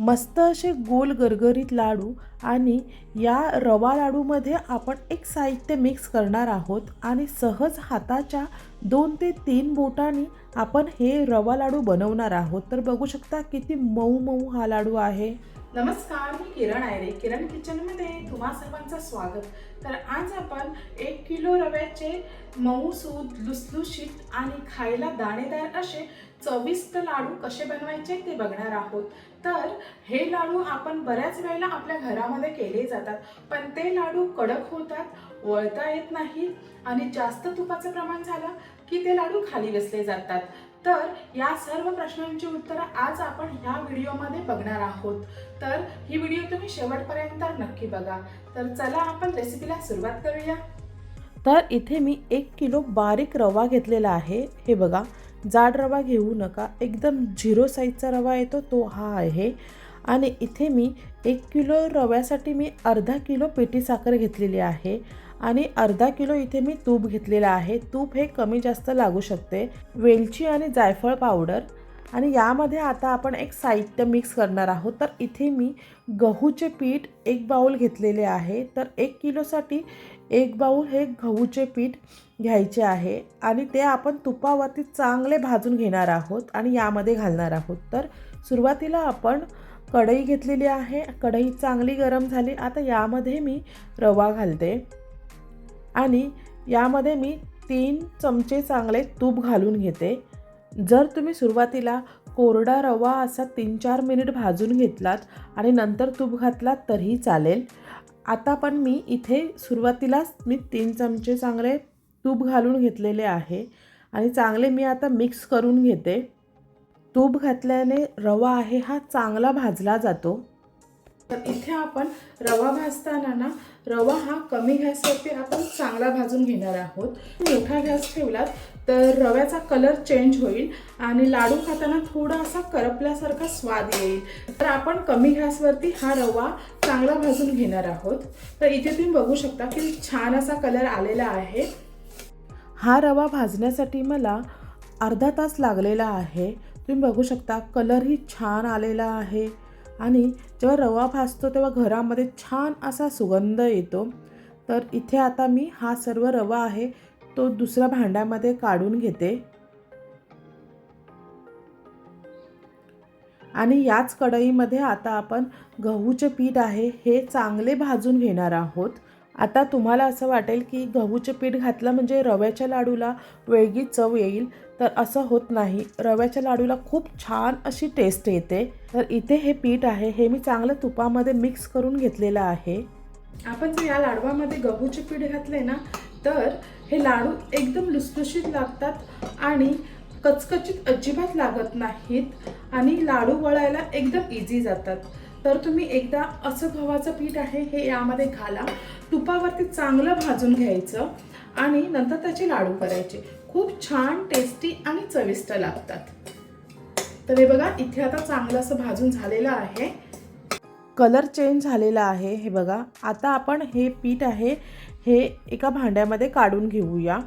मस्त असे गोल गरगरीत लाडू आणि या रवा लाडूमध्ये आपण एक साहित्य मिक्स करणार आहोत आणि सहज हाताच्या दोन ते तीन बोटांनी आपण हे रवा लाडू बनवणार आहोत. तर बघू शकता किती मऊ मऊ हा लाडू आहे. नमस्कार मी किरण आयरे किरण किचनमध्ये तुम्हा सर्वांचं स्वागत. तर आज आपण एक किलो रव्याचे मऊ सूद लुसलुशीत आणि खायला दाणेदार असे चविष्ट लाडू कसे बनवायचे ते बघणार आहोत. तर हे लाडू आपण बऱ्याच वेळेला आपल्या घरामध्ये केले जातात पण ते लाडू कडक होतात वळता येत नाहीत आणि जास्त तुपाचं प्रमाण झालं की ते लाडू खाली बसले जातात. तर या सर्व प्रश्नांची उत्तरं आज आपण ह्या व्हिडिओमध्ये बघणार आहोत. तर ही व्हिडिओ तुम्ही शेवटपर्यंत नक्की बघा. तर चला आपण रेसिपीला सुरुवात करूया. तर इथे मी एक किलो बारीक रवा घेतलेला आहे. हे बघा जाड रवा घेऊ नका. एकदम झिरो साईजचा रवा येतो तो हा आहे. आणि इथे मी एक किलो रव्यासाठी मी अर्धा किलो पिठी साखर घेतलेली आहे. आणि अर्धा किलो इथे मी तूप घेतलेलं आहे. तूप हे कमी जास्त लागू शकते. वेलची आणि जायफळ पावडर आणि यामध्ये आता आपण एक साहित्य मिक्स करणार आहोत. तर इथे मी गहूचे पीठ एक बाऊल घेतलेले आहे. तर एक किलोसाठी एक बाऊल हे गहूचे पीठ घ्यायचे आहे. आणि ते आपण तुपावरती चांगले भाजून घेणार आहोत आणि यामध्ये घालणार आहोत. तर सुरुवातीला आपण कढई घेतलेली आहे. कढई चांगली गरम झाली. आता यामध्ये मी रवा घालते. आणि यामध्ये मी तीन चमचे चांगले तूप घालून घेते. जर तुम्ही सुरुवातीला कोरडा रवा असा तीन चार मिनिट भाजून घेतलात आणि नंतर तूप घातलात तरीही चालेल. आता पण मी इथे सुरुवातीलाच मी तीन चमचे चांगले तूप घालून घेतलेले आहे. आणि चांगले मी आता मिक्स करून घेते. तूप घातल्याने रवा आहे हा चांगला भाजला जातो. तर इथे आपण रवा भाजताना ना रवा हा कमी गॅसवरती आपण चांगला भाजून घेणार आहोत. मोठा गॅस ठेवलात तर रव्याचा कलर चेंज होईल आणि लाडू खाताना थोडा असा करपल्यासारखा स्वाद येईल. तर आपण कमी गॅसवरती हा रवा चांगला भाजून घेणार आहोत. तर इथे तुम्ही बघू शकता की छान असा कलर आलेला आहे. हा रवा भाजण्यासाठी मला अर्धा तास लागलेला आहे. तुम्ही बघू शकता कलरही छान आलेला आहे. आणि जेव्हा रवा भाजतो तेव्हा घरामध्ये छान असा सुगंध येतो. तर इथे आता मी हा सर्व रवा आहे तो दुसऱ्या भांड्यामध्ये काढून घेते. आणि याच कढईमध्ये आता आपण गहूचे पीठ आहे हे चांगले भाजून घेणार आहोत. आता तुम्हाला असं वाटेल की गहूचे पीठ घातलं म्हणजे रव्याच्या लाडूला वेगळी चव येईल तर असं होत नाही. रव्याच्या लाडूला खूप छान अशी टेस्ट येते. तर इथे हे पीठ आहे हे मी चांगलं तुपामध्ये मिक्स करून घेतलेलं आहे. आपण जर या लाडवामध्ये गहूचे पीठ घातले ना तर हे लाडू एकदम लुसलुशीत लागतात आणि कचकचित अजिबात लागत नाहीत आणि लाडू वळायला एकदम इझी जातात. तर तुम्ही एकदा असं गव्हाचं पीठ आहे हे यामध्ये घाला. तुपावरती चांगलं भाजून घ्यायचं आणि नंतर त्याचे लाडू करायचे. खूप छान टेस्टी आणि चविष्ट लागतात. तर हे बघा इथे आता चांगलं असं भाजून झालेलं आहे. कलर चेंज झालेला आहे हे बघा. आता आपण हे पीठ आहे हे एका भांड्यामध्ये काढून घेऊया.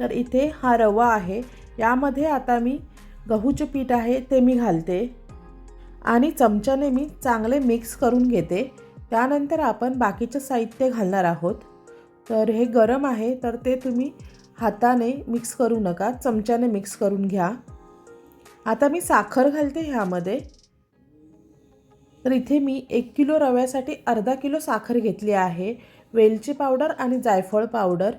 तर इथे हा रवा आहे. यामध्ये आता मी गहूचे पीठ आहे ते मी घालते. आणि चमच्याने मी चांगले मिक्स करून घेते. त्यानंतर आपण बाकीचं साहित्य घालणार आहोत. तर हे गरम आहे तर ते तुम्ही हाताने मिक्स करू नका चमच्याने मिक्स करून घ्या. आता मी साखर घालते ह्यामध्ये. तर इथे मी एक किलो रव्यासाठी अर्धा किलो साखर घेतली आहे. वेलची पावडर आणि जायफळ पावडर.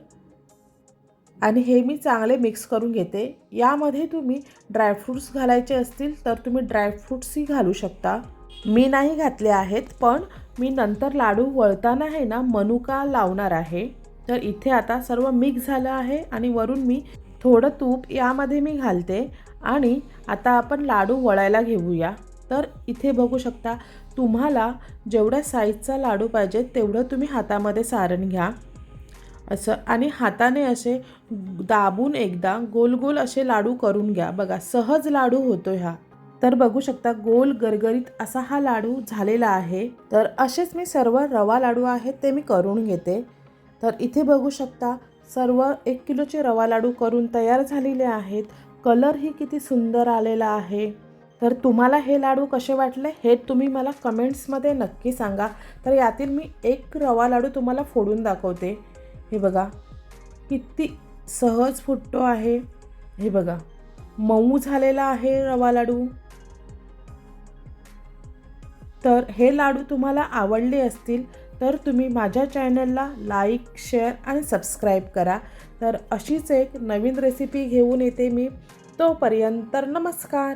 आणि हे मी चांगले मिक्स करून घेते. यामध्ये तुम्ही ड्रायफ्रूट्स घालायचे असतील तर तुम्ही ड्रायफ्रूट्सही घालू शकता. मी नाही घातले आहेत पण मी नंतर लाडू वळताना आहे ना मनुका लावणार आहे. तर इथे आता सर्व मिक्स झालं आहे आणि वरून मी थोडं तूप यामध्ये मी घालते. आणि आता आपण लाडू वळायला घेऊया. तर इथे बघू शकता तुम्हाला जेवढ्या साईजचा लाडू पाहिजे तेवढं तुम्ही हातामध्ये सारण घ्या. असं. आणि हाताने असे दाबून एकदा गोल गोल असे लाडू करून घ्या. बघा सहज लाडू होतो ह्या तर बघू शकता गोल गरगरीत असा हा लाडू झालेला आहे. तर असेच मी सर्व रवा लाडू आहेत ते मी करून घेते. तर इथे बघू शकता सर्व एक किलोचे रवा लाडू करून तयार झालेले आहेत. कलरही किती सुंदर आलेला आहे. तर तुम्हाला हे लाडू कसे वाटले हे तुम्ही मला कमेंट्समध्ये नक्की सांगा. तर यातील मी एक रवा लाडू तुम्हाला फोडून दाखवते. हे बघा किती सहज फुटतो आहे. हे बघा मऊ झालेला आहे रवा लाडू. तर हे लाडू तुम्हाला आवडले असतील तर तुम्ही माझ्या चॅनलला लाईक शेअर आणि सबस्क्राईब करा. तर अशीच एक नवीन रेसिपी घेऊन येते मी. तोपर्यंत नमस्कार.